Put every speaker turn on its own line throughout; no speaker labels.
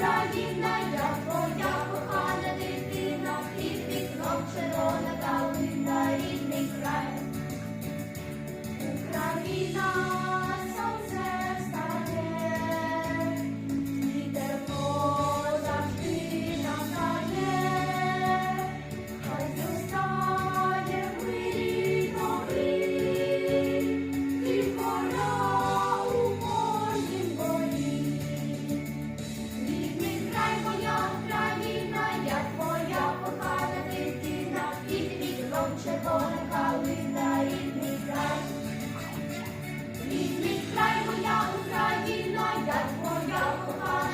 Raje that one got the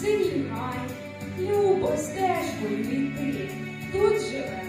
Синій рай, любо стежкою йти, тут живе